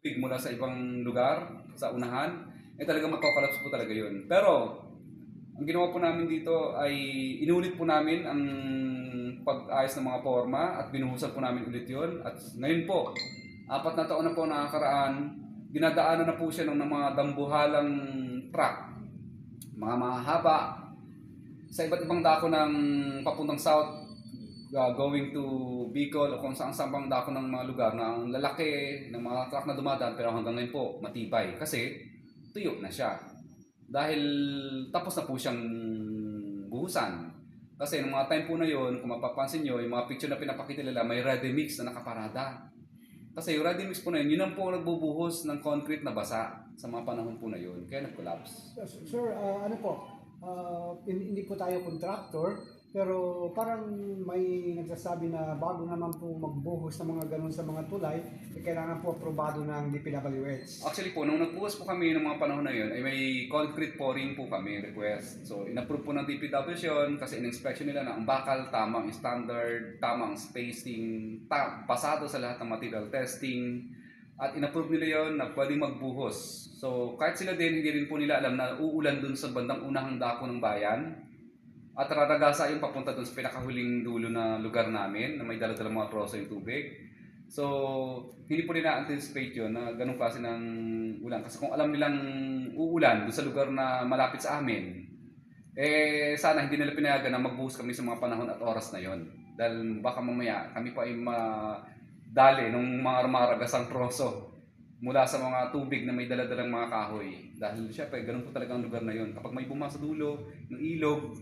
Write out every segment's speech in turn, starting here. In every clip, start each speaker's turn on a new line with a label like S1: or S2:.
S1: tubig mula sa ibang lugar, sa unahan, eh talaga magkakalaps po talaga yun. Pero, ang ginawa po namin dito ay inulit po namin ang pag-ayos ng mga forma at binuhusan po namin ulit yun. At ngayon po, apat na taon na po nakakaraan, dinadaanan na po siya ng mga dambuhalang truck, mga mahaba, sa iba't ibang dako ng papuntang south, uh, going to Bicol o kung saan saan pang dako ng mga lugar na ang lalaki ng mga truck na dumadaan pero hanggang ngayon po matibay kasi tuyo na siya. Dahil tapos na po siyang buhusan. Kasi nung mga time po na yon, kung mapapansin nyo, yung mga picture na pinapakita nila, may ready mix na nakaparada. Kasi yung ready mix po na yun, yun ang po nagbubuhos ng concrete na basa sa mga panahon po na yun. Kaya nag-collapse.
S2: Sir, sir, ah, ano po, hin- hindi po tayo contractor, pero parang may nagsasabi na bago naman po magbuhos ng mga ganun sa mga tulay, eh, kailangan po aprobado ng DPWH.
S1: Actually po, nung nagbuhos po kami ng mga panahon na yun, ay may concrete pouring po kami request. So, inapprove po ng DPWH yun kasi in-inspection nila na ang bakal, tamang standard, tamang spacing, ta pasado sa lahat ng material testing. At inapprove nila yon na pwedeng magbuhos. So, kahit sila din, hindi rin po nila alam na uulan dun sa bandang unahang dako ng bayan. At raragasa yung papunta dun sa pinakahuling dulo na lugar namin na may dala-dala mga proso yung tubig. So, hindi po nila anticipate yun na ganong klase ng ulan. Kasi kung alam nilang uulan doon sa lugar na malapit sa amin, eh sana hindi nila pinayagan na magbuhos kami sa mga panahon at oras na yon. Dahil baka mamaya kami pa ay madali ng mga maragasang proso mula sa mga tubig na may daladalang mga kahoy. Dahil syempre, ganun po talaga ang lugar na yon. Kapag may bumasa dulo ng ilog,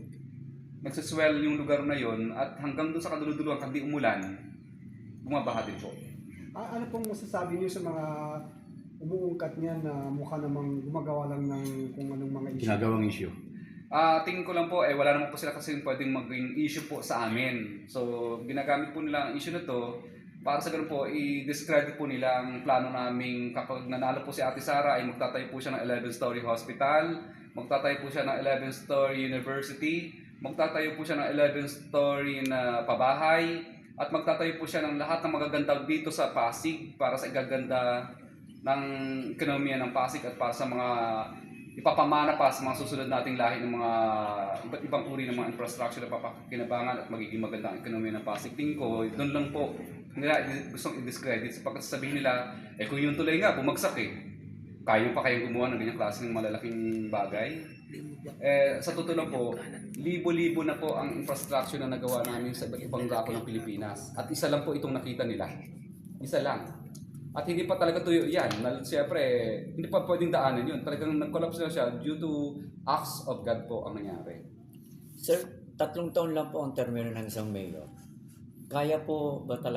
S1: nagsaswell yung lugar na yon at hanggang doon sa kaduluduluan, kapag di umulan, bumabaha din po.
S2: Ah, ano pong masasabi niyo sa mga umuungkat niyan na mukha namang gumagawa lang ng kung anong mga issue?
S3: ginagawang issue.
S1: Ah, tingin ko lang po eh wala naman po sila kasi pwedeng maging issue po sa amin. So, ginagamit po nila ang issue na to para sa ganun po i-discredit po nila ang plano naming kapag nanalo po si Ate Sara ay magtatayo po siya ng 11-story hospital, magtatayo po siya ng 11-story university, magtatayo po siya ng 11-story na pabahay, at magtatayo po siya ng lahat ng magagandang dito sa Pasig para sa igaganda ng ekonomiya ng Pasig at para sa mga ipapamana pa sa mga susunod nating lahi ng mga iba't ibang uri ng mga infrastructure na papakinabangan at magiging magandang ekonomiya ng Pasig. Tingin ko, doon lang po nila gustong i-discredit sapagkat sabihin nila, eh kung yung tulay nga, bumagsak eh. Kaya pa kayong gumawa ng ganyang klase ng malalaking bagay? Eh, sa totoo lang po, libo-libo na po ang infrastructure na nagawa namin sa iba't ibang dako ng Pilipinas. At isa lang po itong nakita nila. Isa lang. At hindi pa talaga tuyo yan. Siyempre, hindi pa pwedeng daanan yun. Talagang nag-collapse na siya due to acts of God po ang nangyari.
S4: Sir, tatlong taon lang po ang termino ng isang mayor. Kaya po ba talaga